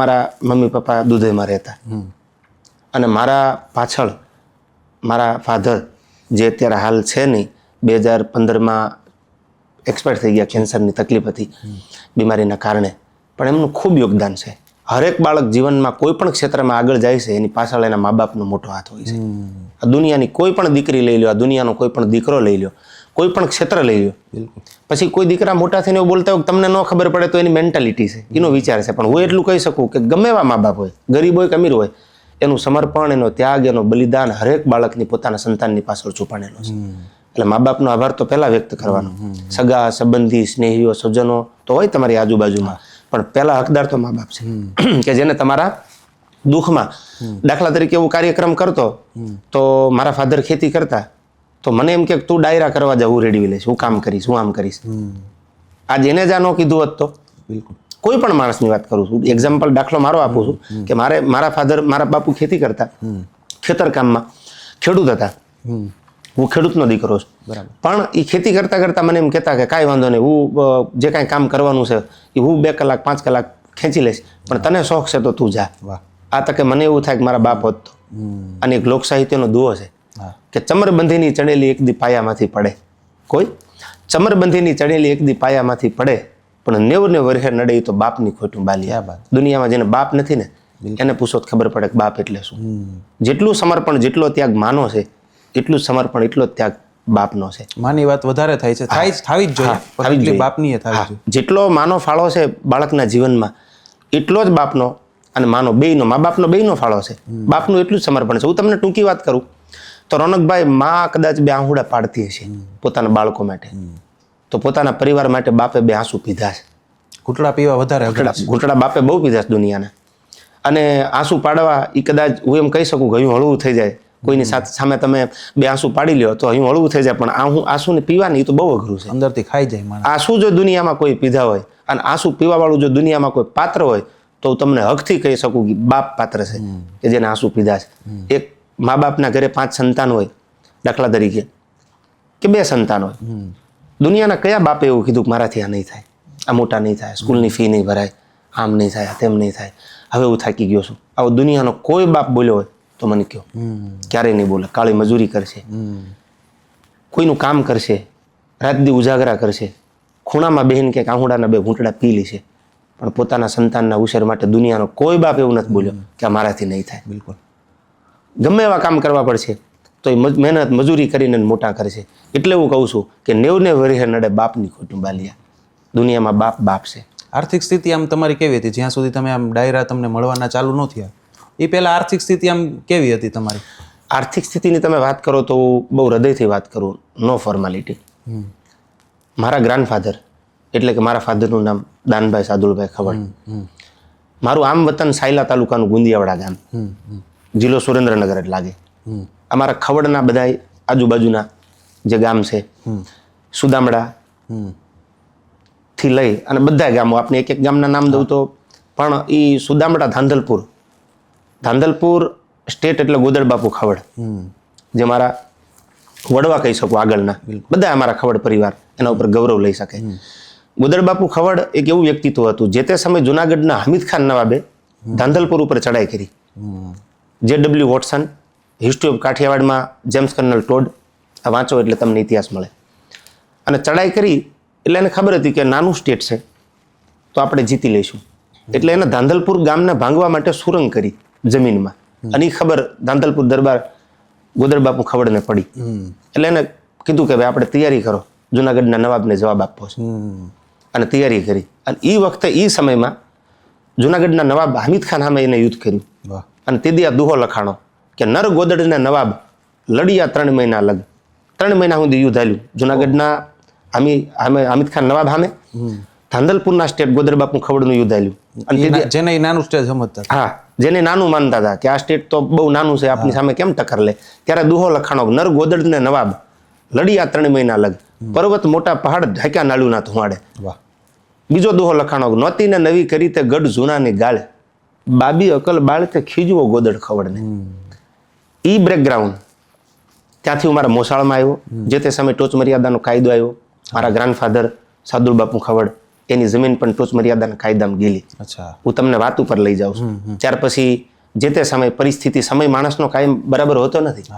મારા mummy papa દુધઈમાં રહેતા. અને મારા પાછળ મારા ફાધર જે અત્યારે હાલ છે નહીં બે હજાર પંદરમાં એક્સપાયર થઈ ગયા કેન્સરની તકલીફ હતી બીમારીના કારણે. પણ એમનું ખૂબ યોગદાન છે. હરેક બાળક જીવનમાં કોઈ પણ ક્ષેત્રમાં આગળ જાય છે એની પાછળ એના મા બાપનો મોટો હાથ હોય છે. આ દુનિયાની કોઈ પણ દીકરી લઈ લો આ દુનિયાનો કોઈ પણ દીકરો લઈ લો કોઈ પણ ક્ષેત્ર લઈ લો પછી કોઈ દીકરા મોટા થઈને બોલતા હોય તમને ન ખબર પડે તો એની મેન્ટાલિટી છે. એનો વિચાર છે. પણ હું એટલું કહી શકું કે ગમે એવા મા બાપ હોય ગરીબ હોય કે અમીર હોય એનું સમર્પણ એનો ત્યાગ એનો બલિદાન હરેક બાળકની પોતાના સંતાનની પાછળ છુપાણેલો છે. એટલે મા બાપનો આભાર તો પહેલા વ્યક્ત કરવાનો. સગા સંબંધી સ્નેહીઓ સ્વજનો તો હોય તમારી આજુબાજુમાં. પણ પહેલા હકદાર તો મા બાપ છે. કે જેને તમારા દુઃખમાં દાખલા તરીકે એવું કાર્યક્રમ કરતો તો મારા ફાધર ખેતી કરતા. તો મને એમ કે તું ડાયરા કરવા જા હું રેડી લઈશ હું કામ કરીશ હું આમ કરીશ. આ એને જ આનો કીધું હોત તો. બિલકુલ. કોઈ પણ માણસની વાત કરું છું એક્ઝામ્પલ દાખલો મારો આપું છું કે મારે મારા ફાધર મારા બાપુ ખેતી કરતા ખેતર કામમાં. ખેડૂત હતા. હું ખેડૂતનો દીકરો છું. બરાબર. પણ એ ખેતી કરતા કરતા મને એમ કહેતા કે કાંઈ વાંધો નહીં હું જે કાંઈ કામ કરવાનું છે એ હું બે કલાક પાંચ કલાક ખેંચી લઈશ. પણ તને શોખ છે તો તું જા. આ તકે મને એવું થાય કે મારા બાપ હોત તો. અને એક લોક સાહિત્યનો દુઓ છે. કે ચમરબંધીની ચડેલી એક દી પાયામાંથી પડે. કોઈ? ચમરબંધીની ચડેલી એક દી પાયામાંથી પડે પણ નેવ ને વર્ષે નડે તો બાપની ખોટું બાલી. આ વાત? દુનિયામાં જેને બાપ નથી ને એને પૂછો ખબર પડે કે બાપ એટલે શું? જેટલું સમર્પણ જેટલો ત્યાગ માનો છે એટલું સમર્પણ એટલો જ ત્યાગ બાપનો છે. માની વાત વધારે થાય છે. થાય થાવી જ જોઈએ બાપની જેટલો માનો ફાળો છે બાળકના જીવનમાં એટલો જ બાપનો અને માનો બેયનો મા બાપનો બેયનો ફાળો છે. બાપનું એટલું જ સમર્પણ છે. હું તમને ટૂંકી વાત કરું. તો રોનકભાઈ માં કદાચ બે આંહુડા પાડતી હશે પોતાના બાળકો માટે. તો પોતાના પરિવાર માટે બાપે બે આંસુ પીધા છે. ઘૂંટડા પીવા વધારે ઘૂંટડા બાપે બહુ પીધા છે દુનિયાના. અને આંસુ પાડવા એ કદાચ હું એમ કહી શકું કે હયું હળવું થઈ જાય. કોઈની સાથે સામે તમે બે આંસુ પાડી લ્યો તો અહીં હળવું થઈ જાય. પણ આ હું આંસુને પીવાની તો બહુ અઘરું છે. અંદરથી ખાઈ જાય આંસુ જો દુનિયામાં કોઈ પીધા હોય અને આંસુ પીવાવાળું જો દુનિયામાં કોઈ પાત્ર હોય તો હું તમને હકથી કહી શકું કે બાપ પાત્ર છે કે જેને આંસુ પીધા છે. એક મા બાપના ઘરે પાંચ સંતાન હોય દાખલા તરીકે. કે બે સંતાન હોય. દુનિયાના કયા બાપે એવું કીધું કે મારાથી આ નહીં થાય આ મોટા નહીં થાય સ્કૂલની ફી નહીં ભરાય આમ નહીં થાય તેમ નહીં થાય. હવે હું થાકી ગયો છું. આવો દુનિયાનો કોઈ બાપ બોલ્યો હોય તો મને કહો. ક્યારેય નહીં બોલે. કાળી મજૂરી કરશે. કોઈનું કામ કરશે. રાત દી ઉજાગરા કરશે. ખૂણામાં બહેન કે આહુડાના બે ઘૂંટડા પી લેશે પણ પોતાના સંતાનના ઉછેર માટે દુનિયાનો કોઈ બાપ એવું નથી બોલ્યો કે આ મારાથી નહીં થાય. બિલકુલ. ગમે એવા કામ કરવા પડશે તો એ મહેનત મજૂરી કરીને મોટા કરશે એટલે હું કહું છું કે નેવ ને વરિહે નડે બાપની ખોટું બાલિયા દુનિયામાં બાપ બાપ છે. આર્થિક સ્થિતિ આમ તમારી કેવી હતી? જ્યાં સુધી તમે આમ ડાયરા તમને મળવાના ચાલુ ન થયા એ પહેલાં આર્થિક સ્થિતિ આમ કેવી હતી તમારી? આર્થિક સ્થિતિની તમે વાત કરો તો હું બહુ હૃદયથી વાત કરું નો ફોર્માલિટી મારા ગ્રાન્ડફાધર એટલે કે મારા ફાધરનું નામ દાનભાઈ સાદુલભાઈ ખવડ. મારું આમ વતન સાયલા તાલુકાનું ગુંદિયાવાડા ગામ. જિલ્લો સુરેન્દ્રનગર જ લાગે. અમારા ખવડના બધા આજુબાજુના જે ગામ છે સુદામડા થી લઈ અને બધા ગામો આપણે એક એક ગામના નામ દઉં તો પણ એ સુદામડા ધાંધલપુર. ધાંધલપુર સ્ટેટ એટલે ગોદડબાપુ ખવડ. જે મારા વડવા કહી શકું આગળના. બધા અમારા ખવડ પરિવાર એના ઉપર ગૌરવ લઈ શકે. ગોદડબાપુ ખવડ એક એવું વ્યક્તિત્વ હતું જે તે સમયે જુનાગઢના હમીદ ખાન નવાબે ધાંધલપુર ઉપર ચડાઈ કરી. J W Watson history of કાઠિયાવાડમાં James colonel Tod આ વાંચો એટલે તમને ઇતિહાસ મળે. અને ચડાઈ કરી એટલે એને ખબર હતી કે નાનું સ્ટેટ છે તો આપણે જીતી લઈશું. એટલે એને ધાંધલપુર ગામને ભાંગવા માટે સુરંગ કરી જમીનમાં. અને એ ખબર ધાંધલપુર દરબાર ગોદરબાપુ ખબરને પડી. એટલે એને કીધું કે ભાઈ આપણે તૈયારી કરો. જુનાગઢના નવાબને જવાબ આપવો છે. અને તૈયારી કરી. અને એ વખતે એ સમયમાં જુનાગઢના નવાબ હામિદ ખાન સામે એને યુદ્ધ કર્યું. વાહ. અને તે દી દુહો લખાણો કે નર ગોદડના નવાબ લડિયા ત્રણ મહિના અલગ ત્રણ મહિના સુધી યુદ્ધ હાલ્યું. જુનાગઢના હામી આમે અમિત ખાન નવાબ સામે ધાંધલપુરના સ્ટેટ ગોદરબાપુ ખવડનું યુદ્ધ હાલ્યું. અને ના- જેને નાનું સ્ટેજ સમજતા હા જેને નાનું માનતા હતા કે આ સ્ટેટ તો બહુ નાનું છે આપની સામે કેમ ટક્કર લે? ત્યારે દુહો લખાણો નર ગોદડને નવાબ લડિયા ત્રણ મહિના અલગ પર્વત મોટા પહાડ ઢાક્યા નાળુના ધુમાડે. વાહ. બીજો દોહો લખાણો નોતીને નવી કરી તે ગઢ જૂનાની ગાળ. બાબી અકલ બાળ તે ખીજવો ગોદડ ખવડને. ઈ બ્રેકગ્રાઉન્ડ ત્યાંથી હું મારા મોસાળમાં આવ્યો જે તે સમયે ટોચ મર્યાદાનો કાયદો આવ્યો મારા ગ્રાન્ડફાધર સાદુલ બાપુ ખવડ એની જમીન પણ ટોચ મર્યાદાના કાયદામાં ગયેલી. અચ્છા. હું તમને વાત ઉપર લઈ જાઉં છું. ત્યાર પછી જે તે સમય પરિસ્થિતિ સમય માણસનો કાયમ બરાબર હોતો નથી.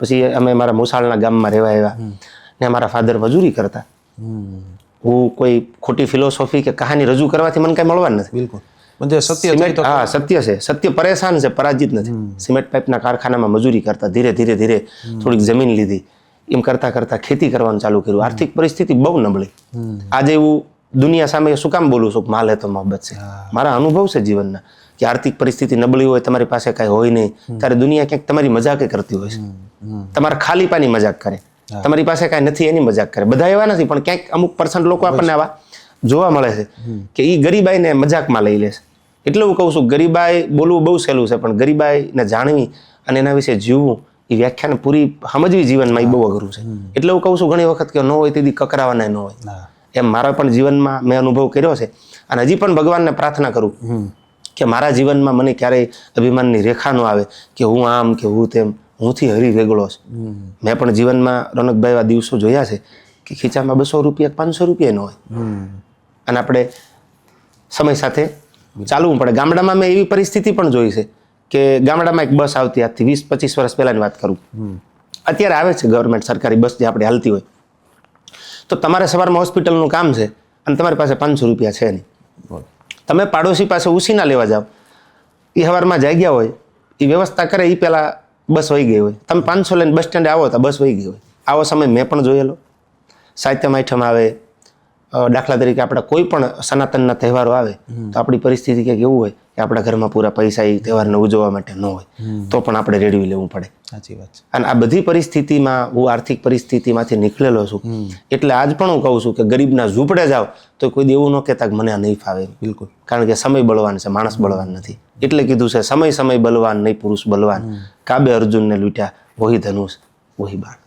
પછી અમે મારા મોસાળના ગામમાં રહેવા આવ્યા. ને મારા ફાધર મજૂરી કરતા. હું કોઈ ખોટી ફિલોસોફી કે કહાની રજૂ કરવાથી મને કાંઈ મળવાનું નથી. બિલકુલ. જે સત્ય હા સત્ય છે. સત્ય પરેશાન છે પરાજિત નથી. સિમેન્ટ પાઇપના કારખાનામાં મજૂરી કરતા ધીરે ધીરે ધીરે થોડીક જમીન લીધી. એમ કરતા કરતા ખેતી કરવાનું ચાલુ કર્યું. આર્થિક પરિસ્થિતિ બહુ નબળી. આજે એવું દુનિયા સામે શું કામ બોલું છું? માલે માલ તો મોહબ્બત છે. મારા અનુભવ છે જીવનના કે આર્થિક પરિસ્થિતિ નબળી હોય તમારી પાસે કાંઈ હોય નહીં. ત્યારે દુનિયા ક્યાંક તમારી મજાકે કરતી હોય છે. તમારા ખાલીપાની મજાક કરે. તમારી પાસે કાંઈ નથી એની મજાક કરે. બધા એવા નથી પણ ક્યાંક અમુક પર્સન્ટ લોકો આપણને આવા જોવા મળે છે કે એ ગરીબાઈને મજાકમાં લઈ લે છે. એટલે હું કહું છું ગરીબાઈ બોલવું બહુ સહેલું છે પણ ગરીબાઈને જાણવી અને એના વિશે જીવવું એ વ્યાખ્યાને પૂરી સમજવી જીવનમાં એ બહુ અઘરું છે. એટલે હું કહું છું ઘણી વખત કે ન હોય તેથી કકરાવાના ન હોય. એમ મારા પણ જીવનમાં મેં અનુભવ કર્યો છે અને હજી પણ ભગવાનને પ્રાર્થના કરું કે મારા જીવનમાં મને ક્યારેય અભિમાનની રેખા ન આવે કે હું આમ કે હું તેમ. હુંથી હરી વેગળો છું. મેં પણ જીવનમાં રોનકભાઈ એવા દિવસો જોયા છે કે ખીચામાં બસો રૂપિયા પાંચસો રૂપિયા ન હોય. અને આપણે સમય સાથે ચાલવું પડે. ગામડામાં મેં એવી પરિસ્થિતિ પણ જોઈ છે કે ગામડામાં એક બસ આવતી આજથી વીસ પચીસ વર્ષ પહેલાની વાત કરું. અત્યારે આવે છે ગવર્મેન્ટ સરકારી બસ જે આપણે હાલતી હોય. તો તમારે સવારમાં હોસ્પિટલનું કામ છે અને તમારી પાસે પાંચસો રૂપિયા છે નહીં. તમે પાડોશી પાસે ઉસીના લેવા જાઓ. એ સવારમાં જાગ્યા હોય એ વ્યવસ્થા કરે એ પહેલાં બસ વહી ગઈ હોય. તમે પાંચસો લઈને બસ સ્ટેન્ડે આવો તો બસ વહી ગઈ હોય. આવો સમય મેં પણ જોયેલો. સાહિત્ય આઠમ આવે દાખલા તરીકે આપણા કોઈ પણ સનાતનના તહેવારો આવે તો આપણી પરિસ્થિતિ કંઈક એવું હોય કે આપણા ઘરમાં પૂરા પૈસા એ તહેવારને ઉજવવા માટે ન હોય તો પણ આપણે રેડવી લેવું પડે. સાચી વાત અને આ બધી પરિસ્થિતિમાં હું આર્થિક પરિસ્થિતિમાંથી નીકળેલો છું એટલે આજ પણ હું કહું છું કે ગરીબના ઝૂંપડે જાઓ તો કોઈ દેવું એવું ન કહેતા કે મને આ નહીં ફાવે બિલકુલ. કારણ કે સમય બળવાન છે માણસ બળવાન નથી. એટલે કીધું છે સમય સમય બલવાન નહીં પુરુષ બલવાન. કાબે અર્જુનને લૂંટ્યા વહી ધનુષ વહી બાણ